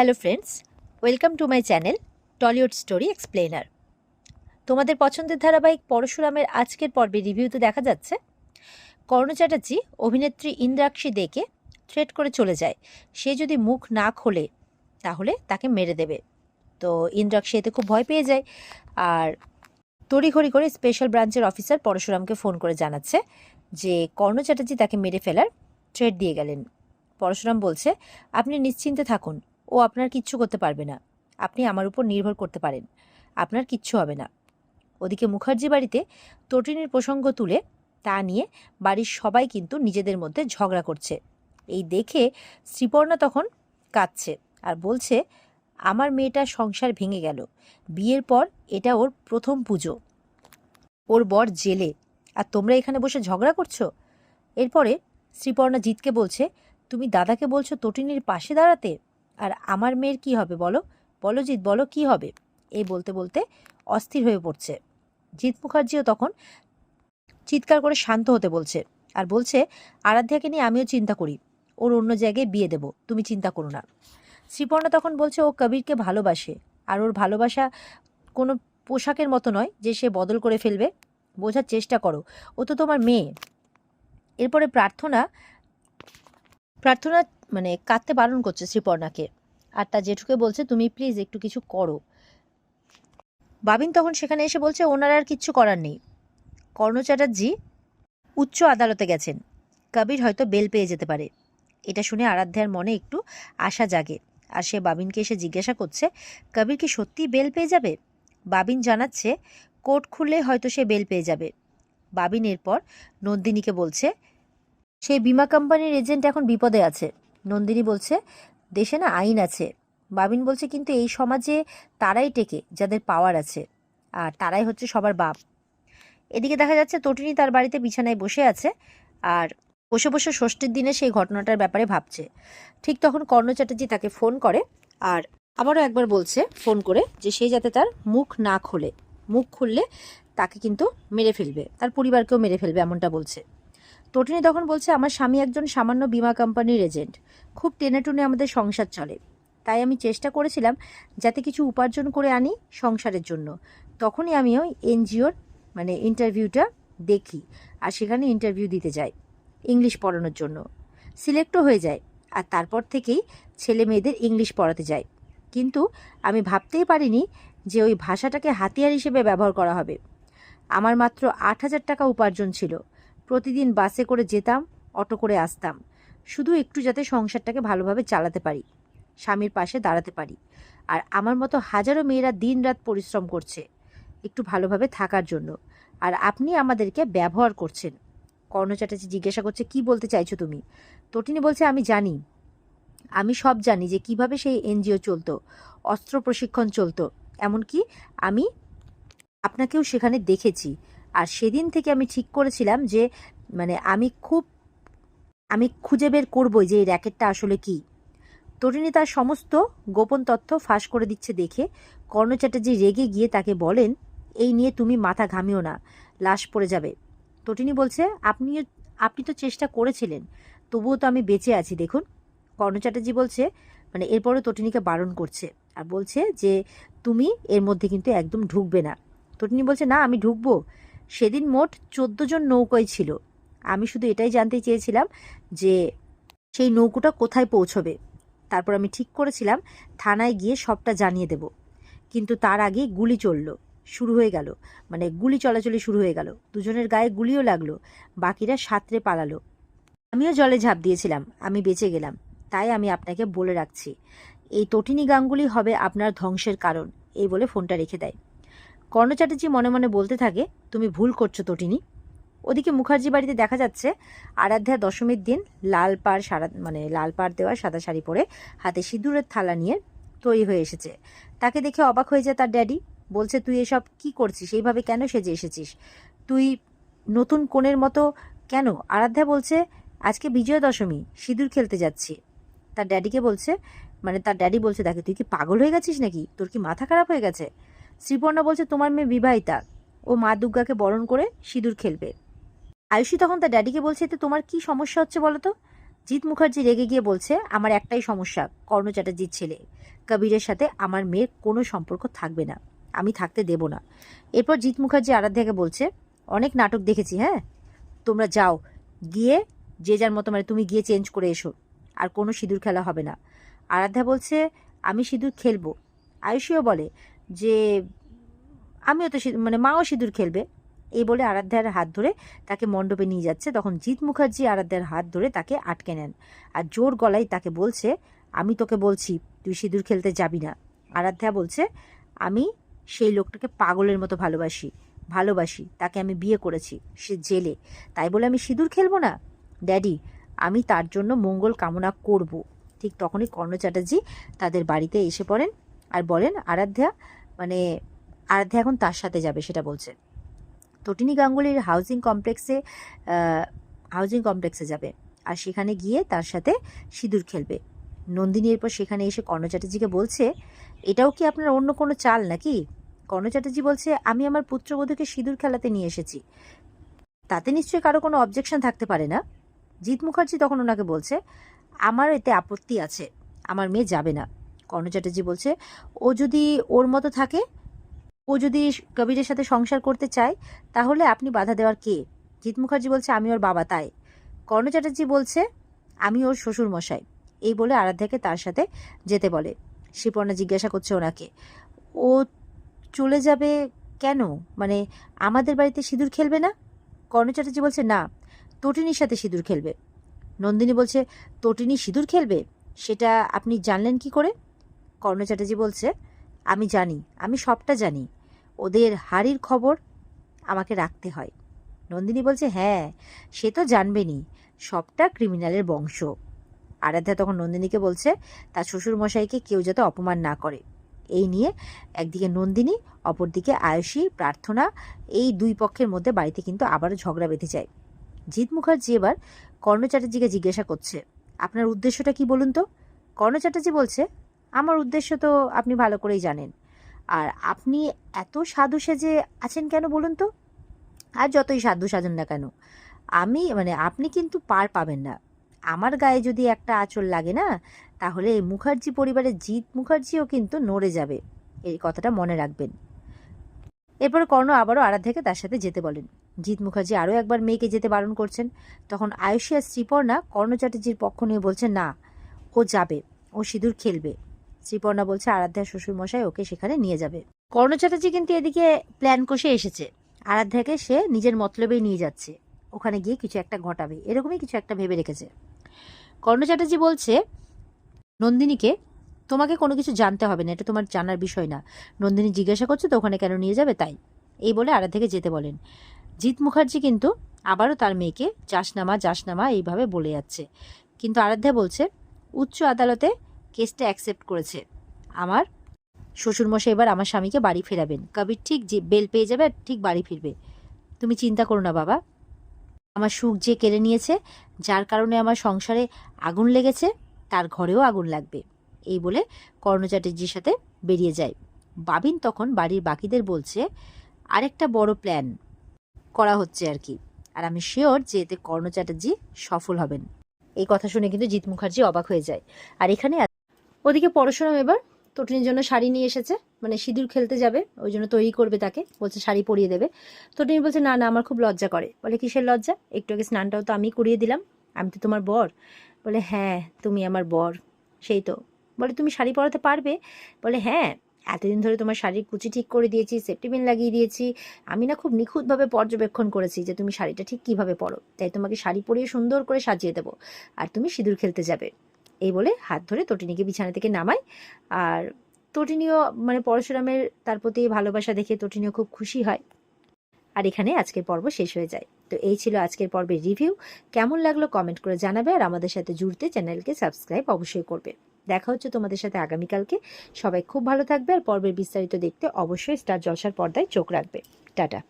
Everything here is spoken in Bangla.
Hello friends welcome to my channel Tollywood story explainer তোমাদের পছন্দের ধারাবাহিক পরশুরামের আজকের পর্বে রিভিউতে দেখা যাচ্ছে। কর্ণ চ্যাটার্জি, অভিনেত্রী ইন্দ্রাক্ষী দেখে থ্রেট করে চলে যায়। সে যদি মুখ না খোলে, তাহলে তাকে মেরে দেবে। তো ইন্দ্রাক্ষী এতে খুব ভয় পেয়ে যায় আর তড়িঘড়ি করে স্পেশাল ব্রাঞ্চের অফিসার পরশুরামকে ফোন করে জানাচ্ছে যে, কর্ণ চ্যাটার্জি তাকে মেরে ফেলার থ্রেট দিয়ে গেলেন। পরশুরাম বলছে, আপনি নিশ্চিন্তে থাকুন। ও আপনার কিচ্ছু করতে পারবে না। আপনি আমার উপর নির্ভর করতে পারেন। আপনার কিচ্ছু হবে না। ওদিকে মুখার্জি বাড়িতে তটিনীর প্রসঙ্গ তুলে তা নিয়ে বাড়ির সবাই কিন্তু নিজেদের মধ্যে ঝগড়া করছে। এই দেখে শ্রীপর্ণা তখন কাঁদছে আর বলছে, আমার মেয়েটার সংসার ভেঙে গেল। বিয়ের পর এটা ওর প্রথম পুজো। ওর বর জেলে। আর তোমরা এখানে বসে ঝগড়া করছ? এরপরে শ্রীপর্ণা জিতকে বলছে, তুমি দাদাকে বলছো তটিনীর পাশে দাঁড়াতে? আর আমার মেয়ের কি হবে বলো? বলো জিৎ, বলো কি হবে? এই বলতে বলতে অস্থির হয়ে পড়ছে। জিৎ মুখার্জিও তখন চিৎকার করে শান্ত হতে বলছে আর বলছে, আরাধ্যাকে নিয়ে আমিও চিন্তা করি। ওর অন্য জায়গায় বিয়ে দেব। তুমি চিন্তা করো না। শ্রীপর্ণা তখন বলছে, ও কবিরকে ভালোবাসে। আর ওর ভালোবাসা কোনো পোশাকের মতো নয় যে সে বদল করে ফেলবে। বোঝার চেষ্টা করো। ও তো তোমার মেয়ে। এরপরে প্রার্থনা প্রার্থনা মানে কাঁদতে বারণ করছে শ্রীপর্ণাকে। আর তার জেঠুকে বলছে, তুমি প্লিজ একটু কিছু করো। বাবিন তখন সেখানে এসে বলছে, ওনার আর কিচ্ছু করার নেই। কর্ণ চ্যাটার্জি উচ্চ আদালতে গেছেন। কবির হয়তো বেল পেয়ে যেতে পারে। এটা শুনে আরাধ্যার মনে একটু আশা জাগে। আর সে বাবিনকে এসে জিজ্ঞাসা করছে, কবির কি সত্যিই বেল পেয়ে যাবে? বাবিন জানাচ্ছে কোর্ট খুললে হয়তো সে বেল পেয়ে যাবে। বাবিন এরপর নন্দিনীকে বলছে সেই বিমা কোম্পানির এজেন্ট এখন বিপদে আছে। নন্দিনী বলছে, দেশে না আইন আছে। বাবিন বলছে, কিন্তু এই সমাজে তারাই টেকে, যাদের পাওয়ার আছে। আর তারাই হচ্ছে সবার বাপ। এদিকে দেখা যাচ্ছে, তটিনী তার বাড়িতে বিছানায় বসে আছে আর বসে বসে ষষ্ঠীর দিনে সেই ঘটনাটার ব্যাপারে ভাবছে। ঠিক তখন কর্ণ চ্যাটার্জি তাকে ফোন করে আর আবারও একবার বলছে ফোন করে যে সে যাতে তার মুখ না খোলে। মুখ খুললে তাকে কিন্তু মেরে ফেলবে, তার পরিবারকেও মেরে ফেলবে, এমনটা বলছে। তটিনী তখন বলছে, আমার স্বামী একজন সামান্য বিমা কোম্পানির এজেন্ট। খুব টেনে টুনে আমাদের সংসার চলে। তাই আমি চেষ্টা করেছিলাম যাতে কিছু উপার্জন করে আনি সংসারের জন্য। তখনই আমি ওই এনজিওর মানে ইন্টারভিউটা দেখি আর সেখানে ইন্টারভিউ দিতে যাই ইংলিশ পড়ানোর জন্য। সিলেক্টও হয়ে যায় আর তারপর থেকেই ছেলে মেয়েদের ইংলিশ পড়াতে যাই। কিন্তু আমি ভাবতেই পারিনি যে ওই ভাষাটাকে হাতিয়ার হিসেবে ব্যবহার করা হবে। আমার মাত্র আট হাজার টাকা উপার্জন ছিল। প্রতিদিন বাসে করে যেতাম, অটো করে আসতাম। শুধু একটু যাতে সংসারটাকে ভালোভাবে চালাতে পারি, স্বামীর পাশে দাঁড়াতে পারি। আর আমার মতো হাজারো মেয়েরা দিন রাত পরিশ্রম করছে, একটু ভালোভাবে থাকার জন্য। আর আপনি আমাদেরকে ব্যবহার করছেন। কর্ণ চ্যাটার্জি জিজ্ঞাসা করছে, কি বলতে চাইছো তুমি? তটিনী বলছে, আমি জানি। আমি সব জানি যে কীভাবে সেই এনজিও চলতো, অস্ত্র প্রশিক্ষণ চলতো। এমনকি আমি আপনাকেও সেখানে দেখেছি। আর সেদিন থেকে আমি ঠিক করেছিলাম যে মানে আমি খুব, আমি খুঁজে বের করবই যে এই র্যাকেটটা আসলে কি। তরিণী তার সমস্ত গোপন তথ্য ফাঁস করে দিচ্ছে দেখে কর্ণ চ্যাটার্জি রেগে গিয়ে তাকে বলেন, এই নিয়ে তুমি মাথা ঘামিও না, লাশ পড়ে যাবে। তটিনী বলছে আপনি আপনি তো চেষ্টা করেছিলেন, তবুও তো আমি বেঁচে আছি, দেখুন। কর্ণ চ্যাটার্জি বলছে মানে এরপরও তটিনীকে বারণ করছে। আর বলছে যে, তুমি এর মধ্যে কিন্তু একদম ঢুকবে না। তটিনী বলছে, না, আমি ঢুকবো। সেদিন মোট চোদ্দ জন নৌকোয় ছিল। আমি শুধু এটাই জানতে চেয়েছিলাম যে সেই নৌকোটা কোথায় পৌঁছবে। তারপর আমি ঠিক করেছিলাম, থানায় গিয়ে সবটা জানিয়ে দেব। কিন্তু তার আগে গুলি চলল, শুরু হয়ে গেল। মানে গুলি চলাচলি শুরু হয়ে গেল। দুজনের গায়ে গুলিও লাগল, বাকিরা সাঁতরে পালালো। আমিও জলে ঝাঁপ দিয়েছিলাম, আমি বেঁচে গেলাম। তাই আমি আপনাকে বলে রাখছি, এই তটিনী গাঙ্গুলি হবে আপনার ধ্বংসের কারণ, এই বলে ফোনটা রেখে দেয়। কর্ণ চ্যাটার্জি মনে মনে বলতে থাকে, তুমি ভুল করছ তটিনী। ওদিকে মুখার্জি বাড়িতে দেখা যাচ্ছে, আরাধ্যা দশমীর দিন লাল পাড় সারা মানে লাল পাড় দেওয়া সাদা শাড়ি পরে হাতে সিঁদুরের থালা নিয়ে তৈরি হয়ে এসেছে। তাকে দেখে অবাক হয়ে যায় তার ড্যাডি, বলছে, তুই এসব কি করছিস? এইভাবে কেন সেজে এসেছিস? তুই নতুন কোণের মতো কেন? আরাধ্যা বলছে, আজকে বিজয়া দশমী সিঁদুর খেলতে যাচ্ছি। তার ড্যাডিকে বলছে মানে তার ড্যাডি বলছে, দেখে, তুই কি পাগল হয়ে গেছিস নাকি? তোর কি মাথা খারাপ হয়ে গেছে? শ্রীপর্ণা বলছে, তোমার মেয়ে বিবাহিতা। ও মা দুর্গাকে বরণ করে সিঁদুর খেলবে। আয়ুষী তখন তার ড্যাডিকে বলছে, এতে তোমার কি সমস্যা হচ্ছে বলো তো? জিৎ মুখার্জি রেগে গিয়ে বলছে, আমার একটাই সমস্যা, কর্ণ চ্যাটার্জির ছেলে। কবিরের সাথে আমার মেয়ের কোনো সম্পর্ক থাকবে না। আমি থাকতে দেব না। এরপর জিৎ মুখার্জি আরাধ্যাকে বলছে, অনেক নাটক দেখেছি হ্যাঁ? তোমরা যাও, গিয়ে যে যার মতো মানে তুমি গিয়ে চেঞ্জ করে এসো, আর কোনো সিঁদুর খেলা হবে না। আরাধ্যা বলছে, আমি সিঁদুর খেলব। আয়ুষীও বলে যে আমিও তো মানে মাও সিঁদুর খেলবে। এই বলে আরাধ্যার হাত ধরে তাকে মণ্ডপে নিয়ে যাচ্ছে। তখন জিৎ মুখার্জি আরাধ্যার হাত ধরে তাকে আটকে নেন। আর জোর গলায় তাকে বলছে, আমি তোকে বলছি, তুই সিঁদুর খেলতে যাবি না। আরাধ্যা বলছে, আমি সেই লোকটাকে পাগলের মতো ভালোবাসি ভালোবাসি, তাকে আমি বিয়ে করেছি, সে জেলে। তাই বলে আমি সিঁদুর খেলব না? ড্যাডি, আমি তার জন্য মঙ্গল কামনা করব। ঠিক তখনই কর্ণ চ্যাটার্জি তাদের বাড়িতে এসে পড়েন। আর বলেন আরাধ্যা মানে আরাধ্যা এখন তার সাথে যাবে, সেটা বলছে। তটিনী গাঙ্গুলির হাউজিং কমপ্লেক্সে হাউজিং কমপ্লেক্সে যাবে আর সেখানে গিয়ে তার সাথে সিঁদুর খেলবে। নন্দিনী এরপর সেখানে এসে কর্ণ চ্যাটার্জিকে বলছে, এটাও কি আপনার অন্য কোনো চাল নাকি? কর্ণ চ্যাটার্জি বলছে, আমি আমার পুত্রবধূকে সিঁদুর খেলাতে নিয়ে এসেছি। তাতে নিশ্চয়ই কারও কোনো অবজেকশন থাকতে পারে না? জিৎ মুখার্জি তখন ওনাকে বলছে, আমার এতে আপত্তি আছে। আমার মেয়ে যাবে না। কর্ণ চ্যাটার্জি বলছে, ও যদি ওর মতো থাকে, ও যদি কবিরের সাথে সংসার করতে চায়, তাহলে আপনি বাধা দেওয়ার কে? জিৎ মুখার্জি বলছে, আমি ওর বাবা, তাই। কর্ণ চ্যাটার্জি বলছে, আমি ওর শ্বশুর মশাই এই বলে আরাধ্যাকে তার সাথে যেতে বলে। শ্রীপর্ণা জিজ্ঞাসা করছে ওনাকে, ও চলে যাবে কেন? মানে আমাদের বাড়িতে সিঁদুর খেলবে না? কর্ণ চ্যাটার্জি বলছে, না, তটিনীর সাথে সিঁদুর খেলবে। নন্দিনী বলছে, তটিনী সিঁদুর খেলবে? সেটা আপনি জানলেন কি করে? কর্ণ চ্যাটার্জি বলছে, আমি জানি, আমি সবটা জানি। ওদের হাড়ির খবর আমাকে রাখতে হয়। নন্দিনী বলছে হ্যাঁ সে তো জানবেনই। সবটা ক্রিমিনালের বংশ। আরাধ্যা তখন নন্দিনীকে বলছে, তার শ্বশুর মশাইকে কেউ যাতে অপমান না করে। এই নিয়ে একদিকে নন্দিনী, অপরদিকে আয়ুষী, প্রার্থনা, এই দুই পক্ষের মধ্যে বাড়িতে কিন্তু আবারও ঝগড়া বেঁধে যায়। জিৎ মুখার্জি এবার কর্ণ চ্যাটার্জিকে জিজ্ঞাসা করছে, আপনার উদ্দেশ্যটা কি বলুন তো? কর্ণ চ্যাটার্জি বলছে আমার উদ্দেশ্য তো আপনি ভালো করেই জানেন। আর আপনি এত সাধু সেজে আছেন কেন বলুন তো? আর যতই সাধু সাজুন না কেন, আমি মানে আপনি কিন্তু পার পাবেন না। আমার গায়ে যদি একটা আঁচল লাগে না, তাহলে এই মুখার্জি পরিবারের জিৎ মুখার্জিও কিন্তু নড়ে যাবে, এই কথাটা মনে রাখবেন। এরপরে কর্ণ আবারও আরাধ্যাকে তার সাথে যেতে বলেন। জিৎ মুখার্জি আরও একবার মেয়েকে যেতে বারণ করছেন। তখন আয়ুষী আর শ্রীপর্ণা কর্ণ চ্যাটার্জির পক্ষ নিয়ে বলছে না, ও যাবে, ও সিঁদুর খেলবে। শ্রীপর্ণা বলছে আরাধ্যার শ্বশুরমশাই ওকে সেখানে নিয়ে যাবে। কর্ণ চ্যাটার্জি কিন্তু এদিকে প্ল্যান কষে এসেছে। আরাধ্যাকে সে নিজের মতলবেই নিয়ে যাচ্ছে। ওখানে গিয়ে কিছু একটা ঘটাবে। এরকমই কিছু একটা ভেবে রেখেছে। কর্ণ চ্যাটার্জি বলছে, নন্দিনীকে, তোমাকে কোনো কিছু জানতে হবে না, এটা তোমার জানার বিষয় না। নন্দিনী জিজ্ঞাসা করছে, তো ওখানে কেন নিয়ে যাবে? তাই। এই বলে আরাধ্যাকে যেতে বলেন। জিৎ মুখার্জি কিন্তু আবারও তার মেয়েকে জাসনামা জাসনামা এইভাবে বলে যাচ্ছে। কিন্তু আরাধ্যা বলছে, উচ্চ আদালতে কেসটা অ্যাকসেপ্ট করেছে। আমার শ্বশুরমশাই এবার আমার স্বামীকে বাড়ি ফেরাবেন। কবির ঠিক যে বেল পেয়ে যাবে আর ঠিক বাড়ি ফিরবে। তুমি চিন্তা করো না, বাবা। আমার সুখ যে কেড়ে নিয়েছে, যার কারণে আমার সংসারে আগুন লেগেছে, তার ঘরেও আগুন লাগবে। এই বলে কর্ণ চ্যাটার্জির সাথে বেরিয়ে যায়। বাবিন তখন বাড়ির বাকিদের বলছে, আরেকটা বড় প্ল্যান করা হচ্ছে আর কি। আর আমি শিওর যে এতে কর্ণ চ্যাটার্জি সফল হবেন। এই কথা শুনে কিন্তু জিৎ মুখার্জি অবাক হয়ে যায়। আর এখানে ওদিকে পরশুরাম এবার। তটিনীর জন্য শাড়ি নিয়ে এসেছে। মানে সিঁদুর খেলতে যাবে, ওই জন্য তৈরি করবে তাকে। বলছে শাড়ি পরিয়ে দেবে। তটিনী বলছে, না না, আমার খুব লজ্জা করে। বলে, কিসের লজ্জা? একটু আগে স্নানটাও তো আমি করিয়ে দিলাম। আমি তো তোমার বর। বলে হ্যাঁ তুমি আমার বর। সেই তো। বলে, তুমি শাড়ি পরাতে পারবে? বলে হ্যাঁ এতদিন ধরে তোমার শাড়ির কুচি ঠিক করে দিয়েছি, সেফটি পিন লাগিয়ে দিয়েছি। আমি না খুব নিখুঁতভাবে পর্যবেক্ষণ করেছি যে তুমি শাড়িটা ঠিক কীভাবে পরো। তাই তোমাকে শাড়ি পরিয়ে সুন্দর করে সাজিয়ে দেবো। আর তুমি সিঁদুর খেলতে যাবে। এই বলে হাত ধরে তটিনীকে বিছানা থেকে নামায়। আর তটিনীও মানে পরশুরামের তার প্রতি ভালোবাসা দেখে তটিনীও খুব খুশি হয়। আর এখানে আজকের পর্ব শেষ হয়ে যায়। তো এই ছিল আজকের পর্বের রিভিউ। কেমন লাগল কমেন্ট করে জানাবে আর আমাদের সাথে জুড়তে চ্যানেলকে সাবস্ক্রাইব অবশ্যই করবে। দেখা হচ্ছে তোমাদের সাথে আগামীকালকে। সবাই খুব ভালো থাকবে আর পর্বের বিস্তারিত দেখতে অবশ্যই স্টার জলসার পর্দায় চোখ রাখবে। টাটা।